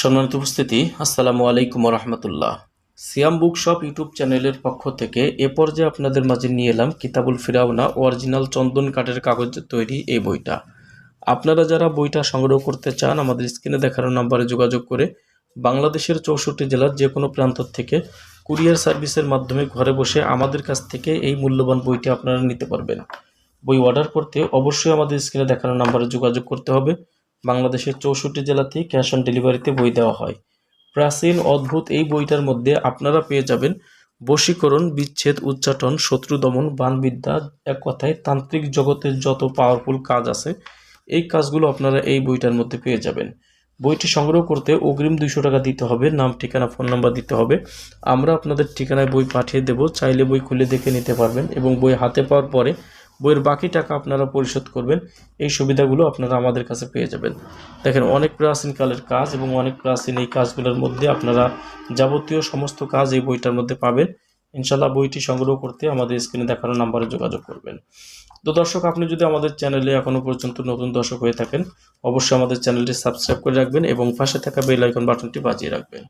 সম্মানিত উপস্থিতি, আসসালামু আলাইকুম রহমতুল্লাহ সিয়াম বুক শপ ইউটিউব চ্যানেলের পক্ষ থেকে এ পর্যায়ে আপনাদের মাঝে নিয়ে এলাম কিতাবুল ফিরাউনা অরিজিনাল চন্দন কাঠের কাগজের তৈরি এই বইটা। আপনারা যারা বইটা সংগ্রহ করতে চান, আমাদের স্ক্রিনে দেখানো নাম্বারে যোগাযোগ করে বাংলাদেশের চৌষট্টি জেলার যে কোনো প্রান্ত থেকে কুরিয়ার সার্ভিসের মাধ্যমে ঘরে বসে আমাদের কাছ থেকে এই মূল্যবান বইটি আপনারা নিতে পারবেন। বই অর্ডার করতে অবশ্যই আমাদের স্ক্রিনে দেখানো নাম্বারে যোগাযোগ করতে হবে। বাংলাদেশের চৌষট্টি জেলাতেই ক্যাশ অন ডেলিভারিতে বই দেওয়া হয়। প্রাচীন অদ্ভুত এই বইটার মধ্যে আপনারা পেয়ে যাবেন বশীকরণ, বিচ্ছেদ, উচ্চাটন, শত্রু দমন, বানবিদ্যা, এক কথায় তান্ত্রিক জগতের যত পাওয়ারফুল কাজ আছে, এই কাজগুলো আপনারা এই বইটার মধ্যে পেয়ে যাবেন। বইটি সংগ্রহ করতে অগ্রিম দুইশো টাকা দিতে হবে, নাম, ঠিকানা, ফোন নাম্বার দিতে হবে। আমরা আপনাদের ঠিকানায় বই পাঠিয়ে দেব, চাইলে বই খুলে দেখে নিতে পারবেন এবং বই হাতে পাওয়ার পরে বইয়ের বাকি টাকা আপনারা পরিশোধ করবেন, এই সুবিধাগুলো আপনারা আমাদের কাছে পেয়ে যাবেন। দেখেন, অনেক প্রাচীন কালের কাজ এবং অনেক প্রাচীন এই কাজগুলোর মধ্যে আপনারা যাবতীয় সমস্ত কাজ এই বইটার মধ্যে পাবেন। ইনশাল্লাহ বইটি সংগ্রহ করতে আমাদের স্ক্রিনে দেখানো নাম্বারে যোগাযোগ করবেন। তো দর্শক, আপনি যদি আমাদের চ্যানেলে এখনও পর্যন্ত নতুন দর্শক হয়ে থাকেন, অবশ্যই আমাদের চ্যানেলটি সাবস্ক্রাইব করে রাখবেন এবং পাশে থাকা বেল আইকন বাটনটি বাজিয়ে রাখবেন।